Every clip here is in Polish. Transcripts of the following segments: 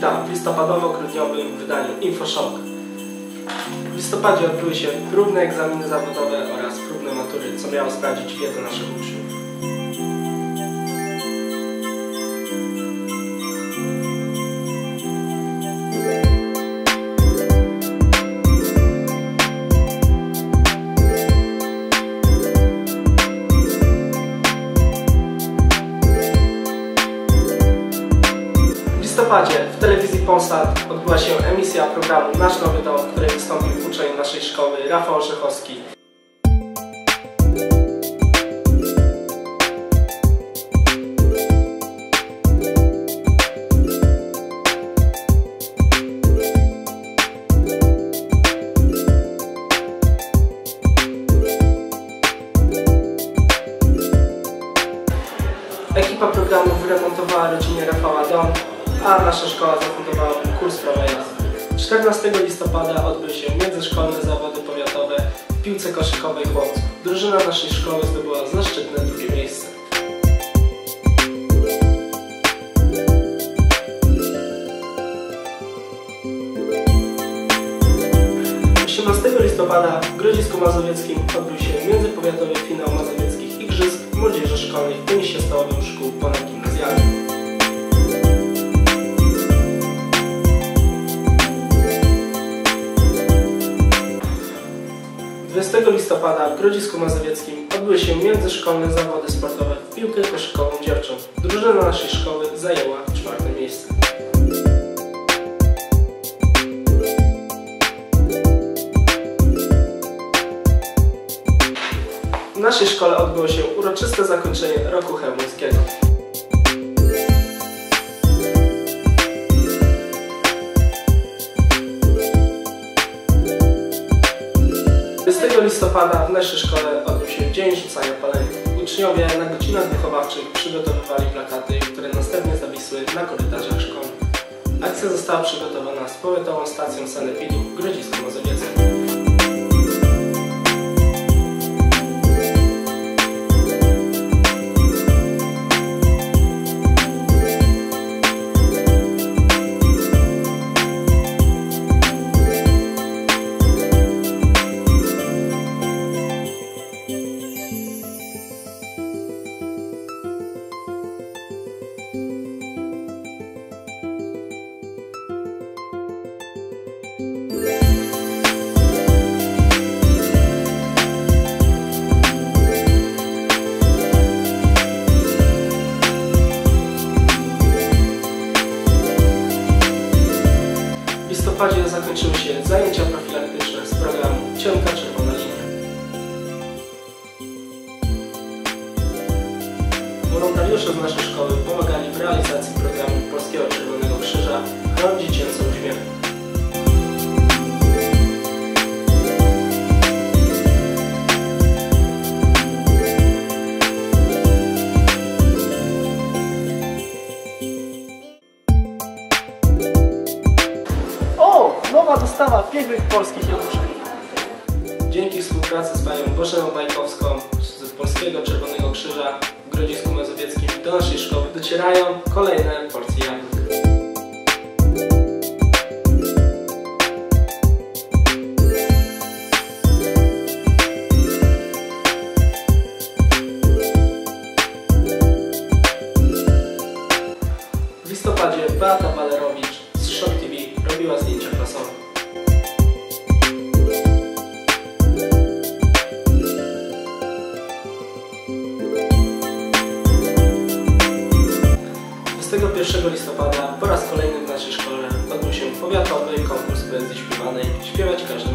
Witam w listopadowo-grudniowym wydaniu InfoShock. W listopadzie odbyły się próbne egzaminy zawodowe oraz próbne matury, co miało sprawdzić wiedzę naszych uczniów. Listopadzie w telewizji Polsat odbyła się emisja programu Nasz Nowy Dom, w której wystąpił uczeń naszej szkoły Rafał Orzechowski. Drużyna naszej szkoły zdobyła zaszczytne drugie miejsce. 18 listopada w Grodzisku Mazowieckim odbył się międzypowiatowy finał mazowieckich igrzysk młodzieży szkolnej w tenisie stołowym szkół ponadgimnazjalnych. 20 listopada w Grodzisku Mazowieckim odbyły się międzyszkolne zawody sportowe w piłkę koszykową dziewczą. Drużyna naszej szkoły zajęła czwarte miejsce. W naszej szkole odbyło się uroczyste zakończenie roku chełmońskiego. Listopada w naszej szkole odbył się Dzień Rzucania Palenia. Uczniowie na godzinach wychowawczych przygotowywali plakaty, które następnie zawisły na korytarzach szkolnych. Akcja została przygotowana z powiatową stacją sanepidu w Grodzisku Mazowieckim. Naszej szkoły docierają kolejne porcje jabłek. 1 listopada po raz kolejny w naszej szkole odbył się powiatowy konkurs poezji śpiewanej Śpiewać Każdy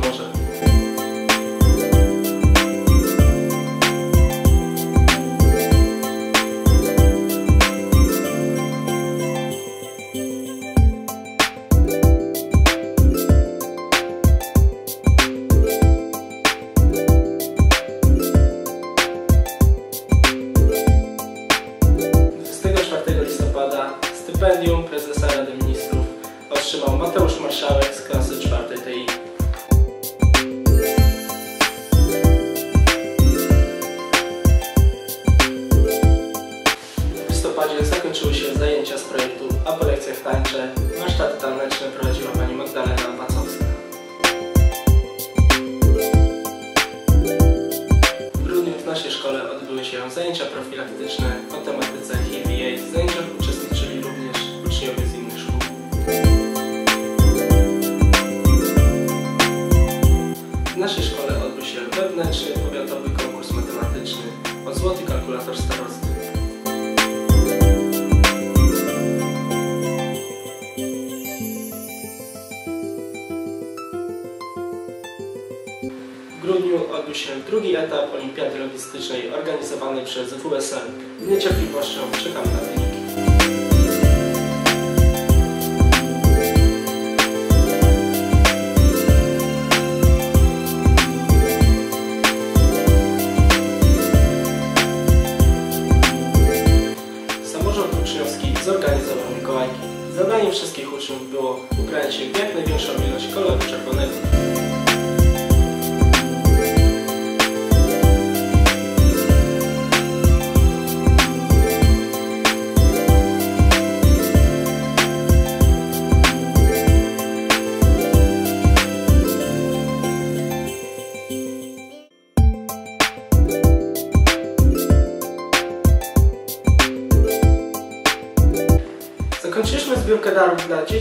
listopadzie zakończyły się zajęcia z projektu, a po lekcjach tańcze warsztaty taneczne prowadziła pani Magdalena Wacowska. W grudniu w naszej szkole odbyły się zajęcia profilaktyczne o tematyce HIV. W zajęciach uczestniczyli również uczniowie z innych szkół. W naszej szkole odbył się wewnętrzny powiatowy konkurs matematyczny o złoty kalkulator starosty. Się drugi etap olimpiady logistycznej organizowanej przez WSL. Z niecierpliwością czekam na wyniki.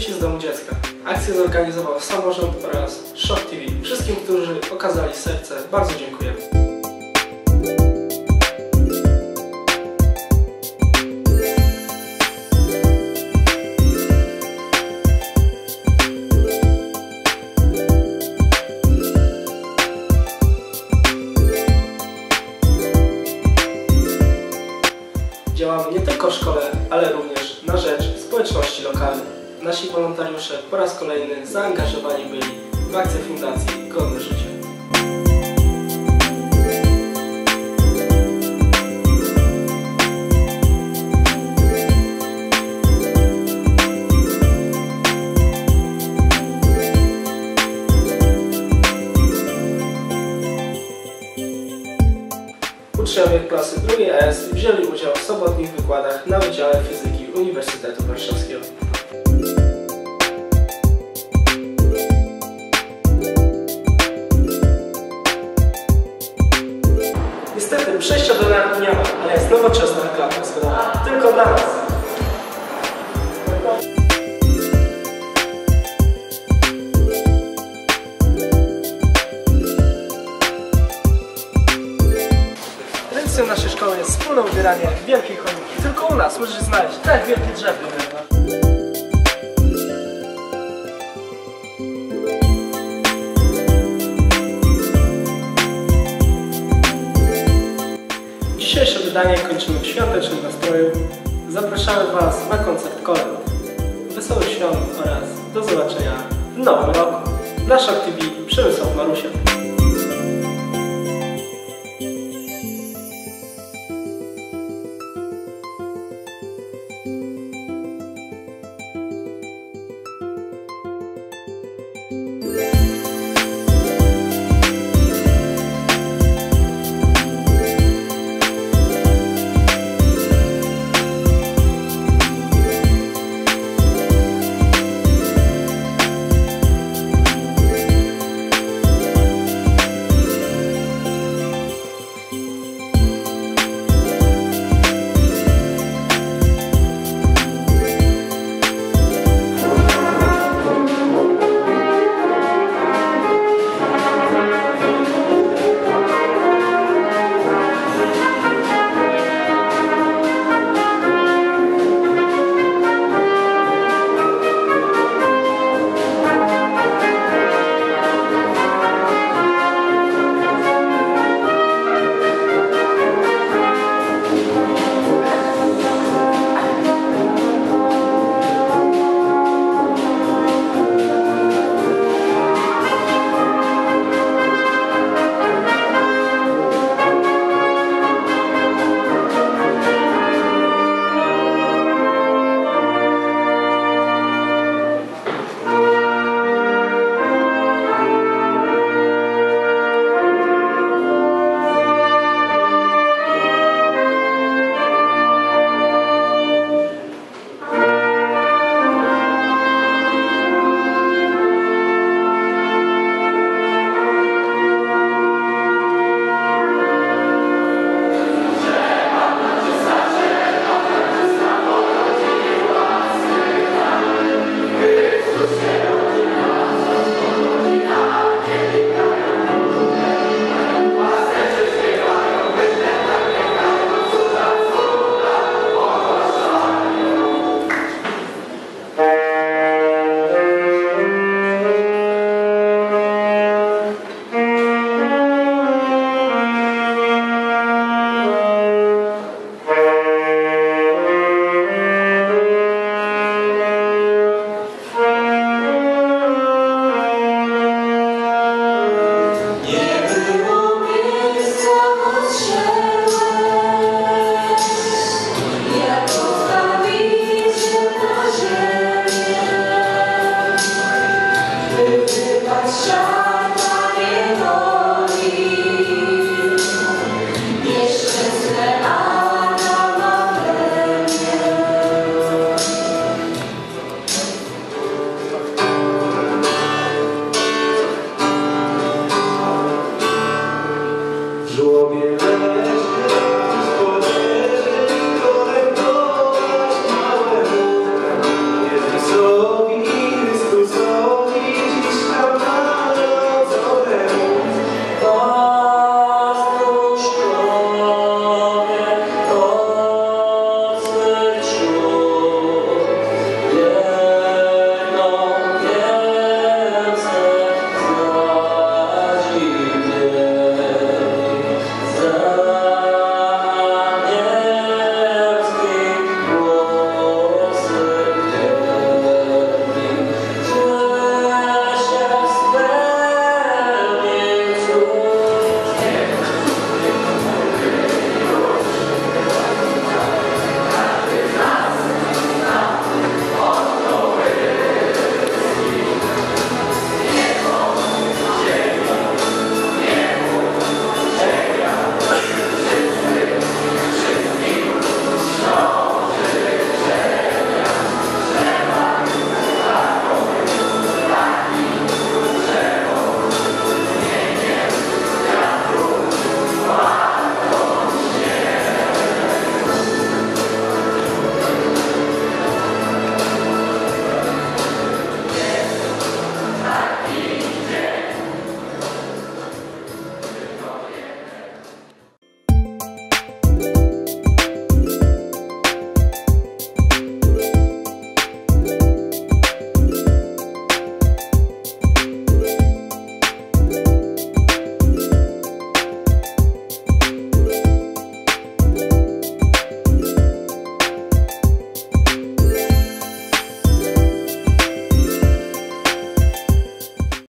Dzieci z domu dziecka. Akcję zorganizował samorząd oraz Shop TV. Wszystkim, którzy okazali serce, bardzo dziękujemy. Zaangażowani byli w akcję Fundacji Godne Życie. Uczniowie klasy drugiej AS wzięli udział w sobotnich wykładach na Wydziale Fizyki Uniwersytetu Warszawskiego. Tradycją naszej szkoły jest wspólne ubieranie wielkiej choinki. Tylko u nas możesz znaleźć tak wielkie drzewo. Dzisiejsze wydanie kończymy w świątecznym nastroju. Zapraszamy Was na koncert kolęd. Wesołych świąt oraz do zobaczenia w nowym roku. Shock TV Przemysław Marusia.